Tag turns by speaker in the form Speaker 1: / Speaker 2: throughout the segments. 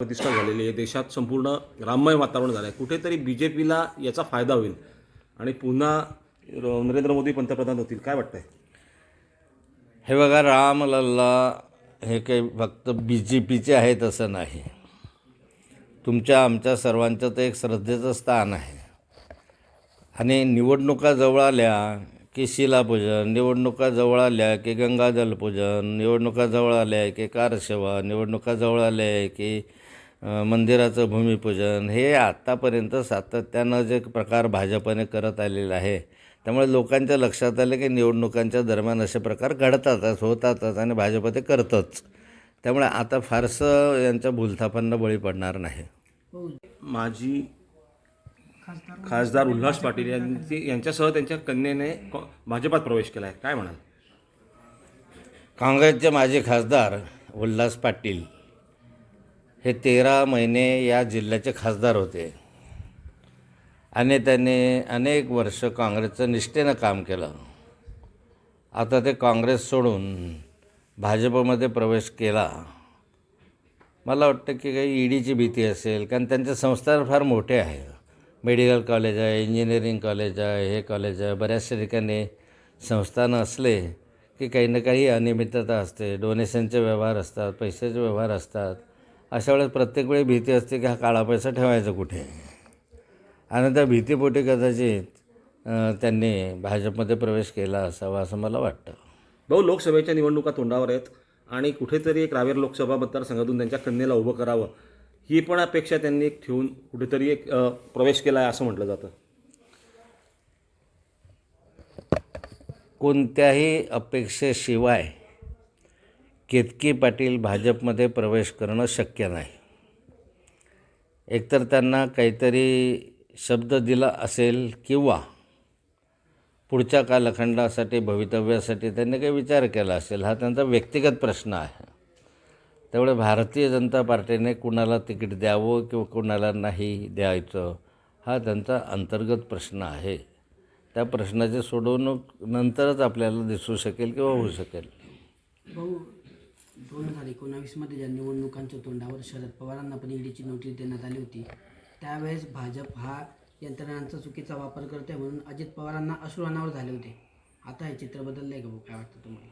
Speaker 1: प्रतिष्ठा झालेली आहे. देशात संपूर्ण राममय वातावरण झालं आहे कुठेतरी बी जे पीला याचा फायदा होईल. आणि पुन्हा नरेंद्र मोदी पंतप्रधान होतील. काय वाटतंय?
Speaker 2: हे बघा रामलल्ला हे काही फक्त बी जे पीचे आहेत असं नाही. तुमच्या आमच्या सर्वांचं तर एक श्रद्धेचं स्थान आहे. आणि निवडणुका जवळ आल्या की शिलापूजन निवडणुका जवळ आल्या की गंगाजल पूजन निवडणुका जवळ आल्या की कारसेवा निवडणुका जवळ आल्या की मंदिराचं भूमिपूजन हे आत्तापर्यंत सातत्यानं जे प्रकार भाजपने करत आलेलं आहे त्यामुळे लोकांच्या लक्षात आलं की निवडणुकांच्या दरम्यान असे प्रकार घडतातच होतातच आणि भाजप ते करतच. त्यामुळे आता फारसं यांच्या भूलथापांना बळी पडणार नाही.
Speaker 1: माजी खासदार उल्हास पाटील यांची यांच्यासह त्यांच्या कन्येने भाजपात प्रवेश केला आहे काय म्हणाल?
Speaker 2: काँग्रेसचे माजी खासदार उल्हास पाटील. हे तेरा महिने या जिल्ह्याचे खासदार होते. आणि त्यांनी अनेक वर्ष काँग्रेसचं निष्ठेनं काम केलं. आता ते काँग्रेस सोडून भाजपमध्ये प्रवेश केला. मला वाटतं की काही ईडीची भीती असेल कारण त्यांचे संस्थान फार मोठे आहे मेडिकल कॉलेज आहे इंजिनिअरिंग कॉलेज आहे हे कॉलेज आहे. बऱ्याचशा ठिकाणी संस्थानं असले की काही ना काही अनियमितता असते. डोनेशनचे व्यवहार असतात पैशाचे व्यवहार असतात. अशा वेळेस प्रत्येक वेळी भीती असते की हा काळा पैसा ठेवायचा कुठे? आणि त्या भीतीपोटी कदाचित त्यांनी भाजपमध्ये प्रवेश केला असावा असं मला वाटतं.
Speaker 1: भाऊ लोकसभेच्या निवडणुका तोंडावर आहेत आणि कुठेतरी एक रावेर लोकसभा मतदारसंघातून त्यांच्या कन्येला उभं करावं. ही पण अपेक्षा त्यांनी एक ठेवून कुठेतरी एक प्रवेश केला आहे असं म्हटलं जातं.
Speaker 2: कोणत्याही अपेक्षेशिवाय केतकी पाटील भाजपमध्ये प्रवेश करणं शक्य नाही. एकतर त्यांना काहीतरी शब्द दिला असेल किंवा पुढच्या कालखंडासाठी भवितव्यासाठी त्यांनी काही विचार केला असेल हा त्यांचा व्यक्तिगत प्रश्न आहे. त्यामुळे भारतीय जनता पार्टीने कुणाला तिकीट द्यावं किंवा कुणाला नाही द्यायचं हा त्यांचा अंतर्गत प्रश्न आहे. त्या प्रश्नाची सोडवणूक नंतरच आपल्याला दिसू शकेल किंवा होऊ शकेल.
Speaker 3: भाऊ दोन हजार एकोणावीसमध्ये ज्या निवडणुकांच्या तोंडावर शरद पवारांना पण ईडीची नोटीस देण्यात आली होती. त्यावेळेस भाजप हा यंत्रणांचा चुकीचा वापर करते म्हणून अजित पवारांना अश्रू अनावर झाले होते. आता हे चित्र बदललं आहे का भाऊ? काय वाटतं तुम्हाला?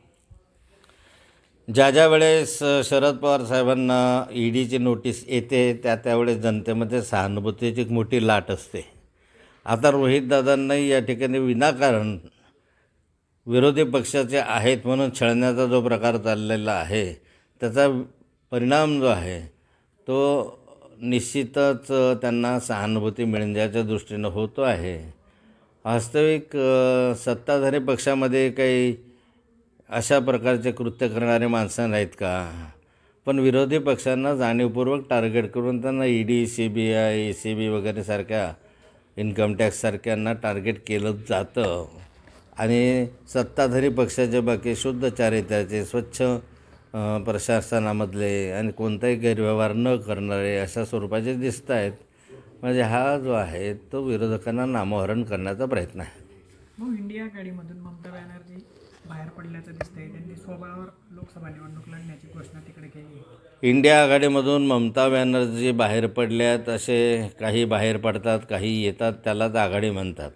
Speaker 2: ज्या ज्या वेळेस शरद पवार साहेबांना ईडीची नोटीस येते त्या त्यावेळेस जनतेमध्ये सहानुभूतीची एक मोठी लाट असते. आता रोहितदादांनाही या ठिकाणी विनाकारण विरोधी पक्षाचे आहेत म्हणून छळण्याचा जो प्रकार चाललेला आहे त्याचा परिणाम जो आहे तो निश्चितच त्यांना सहानुभूती मिळण्याच्या दृष्टीनं होतो आहे. वास्तविक सत्ताधारी पक्षामध्ये काही अशा प्रकारचे कृत्य करणारे माणसं नाहीत का? पण विरोधी पक्षांना जाणीवपूर्वक टार्गेट करून त्यांना E D C B I A C B वगैरेसारख्या income टॅक्ससारख्यांना टार्गेट केलं जातं. आणि सत्ताधारी पक्षाचे बाकी शुद्ध चारित्र्याचे स्वच्छ प्रशासनामधले आणि कोणताही गैरव्यवहार न करणारे अशा स्वरूपाचे दिसत आहेत. म्हणजे हा जो आहे तो विरोधकांना नामोहरण करण्याचा प्रयत्न आहे.
Speaker 4: भाऊ इंडिया आघाडीमधून ममता बॅनर्जी बाहेर पडल्याचं दिसतंय. त्यांनी स्वबळावर लोकसभा निवडणूक लढण्याची घोषणा तिकडे केली
Speaker 2: इंडिया आघाडीमधून ममता बॅनर्जी बाहेर पडल्यात असे काही बाहेर पडतात काही येतात त्यालाच आघाडी म्हणतात.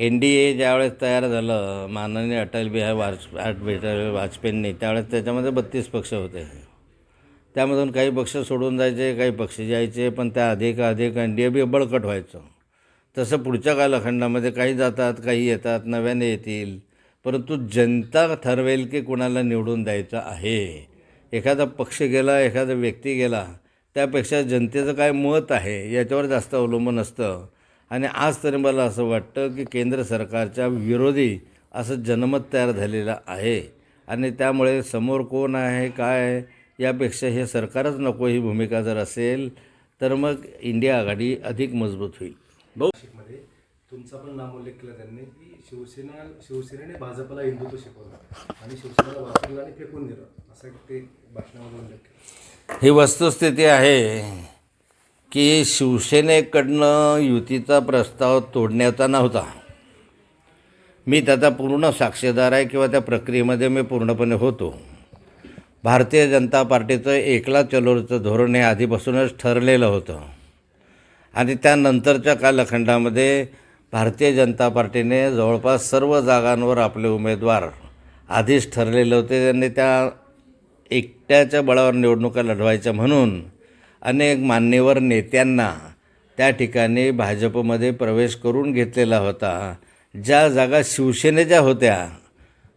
Speaker 2: एन डी ए ज्यावेळेस तयार झालं माननीय अटल बिहारी वाज अटल वाजपेयींनी त्यावेळेस त्याच्यामध्ये बत्तीस पक्ष होते. त्यामधून काही पक्ष सोडून जायचे काही पक्ष जायचे पण त्या अधिक अधिक एन डी ए बी बळकट व्हायचं. तसं पुढच्या कालखंडामध्ये काही जातात काही येतात नव्याने येतील. परंतु जनता ठरवेल की कुणाला निवडून द्यायचं आहे. एखादा पक्ष गेला एखादा व्यक्ती गेला त्यापेक्षा जनतेचं काय मत आहे याच्यावर जास्त अवलंबून असतं. आणि आज तरी मला असं वाटतं की केंद्र सरकारच्या विरोधी असं जनमत तयार झालेलं आहे. आणि त्यामुळे समोर कोण आहे काय आहे यापेक्षा हे सरकारच नको ही भूमिका जर असेल तर मग इंडिया आघाडी अधिक मजबूत होईल.
Speaker 1: भाऊ
Speaker 5: मध्ये तुमचा पण नाम उल्लेख केला त्यांनी की शिवसेना शिवसेनेने भाजपला हिंदुत्व शिकवलं. आणि शिवसेनेला वापरलं आणि फेकून दिलं. असं ते भाषणामध्ये उल्लेख केला.
Speaker 2: ही वस्तुस्थिती आहे. की शिवसेनेकडनं युतीचा प्रस्ताव तोडण्याचा नव्हता. मी त्याचा पूर्ण साक्षीदार आहे किंवा त्या प्रक्रियेमध्ये मी पूर्णपणे होतो. भारतीय जनता पार्टीचं एकला चलोचं धोरण हे आधीपासूनच ठरलेलं होतं. आणि त्यानंतरच्या कालखंडामध्ये भारतीय जनता पार्टीने जवळपास सर्व जागांवर आपले उमेदवार आधीच ठरलेले होते त्यांनी त्या एकट्याच्या बळावर निवडणुका लढवायच्या म्हणून अनेक मान्यवर नेत्यांना त्या ठिकाणी भाजपमध्ये प्रवेश करून घेतलेला होता. ज्या जागा शिवसेनेच्या होत्या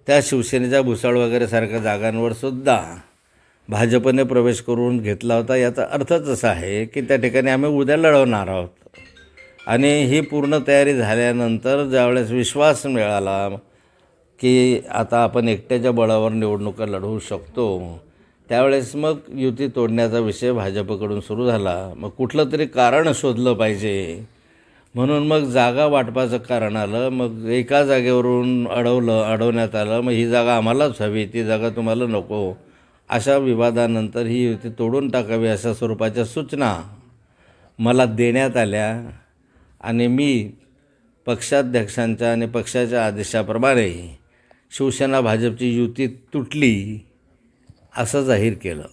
Speaker 2: त्या शिवसेनेच्या भुसाळ वगैरे सारख्या जागांवर सुद्धा भाजपने प्रवेश करून घेतला होता. याचा अर्थच असा आहे की त्या ठिकाणी आम्ही उद्या लढवणार आहोत. आणि ही पूर्ण तयारी झाल्यानंतर ज्यावेळेस विश्वास मिळाला की आता आपण एकट्याच्या बळावर निवडणुका लढवू शकतो त्यावेळेस मग युती तोडण्याचा विषय भाजपकडून सुरू झाला. मग कुठलं तरी कारण शोधलं पाहिजे. म्हणून मग जागा वाटपाचं कारण आलं. मग एका जागेवरून अडवलं अडवण्यात आलं. मग ही जागा आम्हालाच हवी. ती जागा तुम्हाला नको. अशा विवादानंतर ही युती तोडून टाकावी अशा स्वरूपाच्या सूचना मला देण्यात आल्या. आणि मी पक्षाध्यक्षांच्या आणि पक्षाच्या आदेशाप्रमाणे शिवसेना भाजपची युती तुटली. असं जाहीर केलं.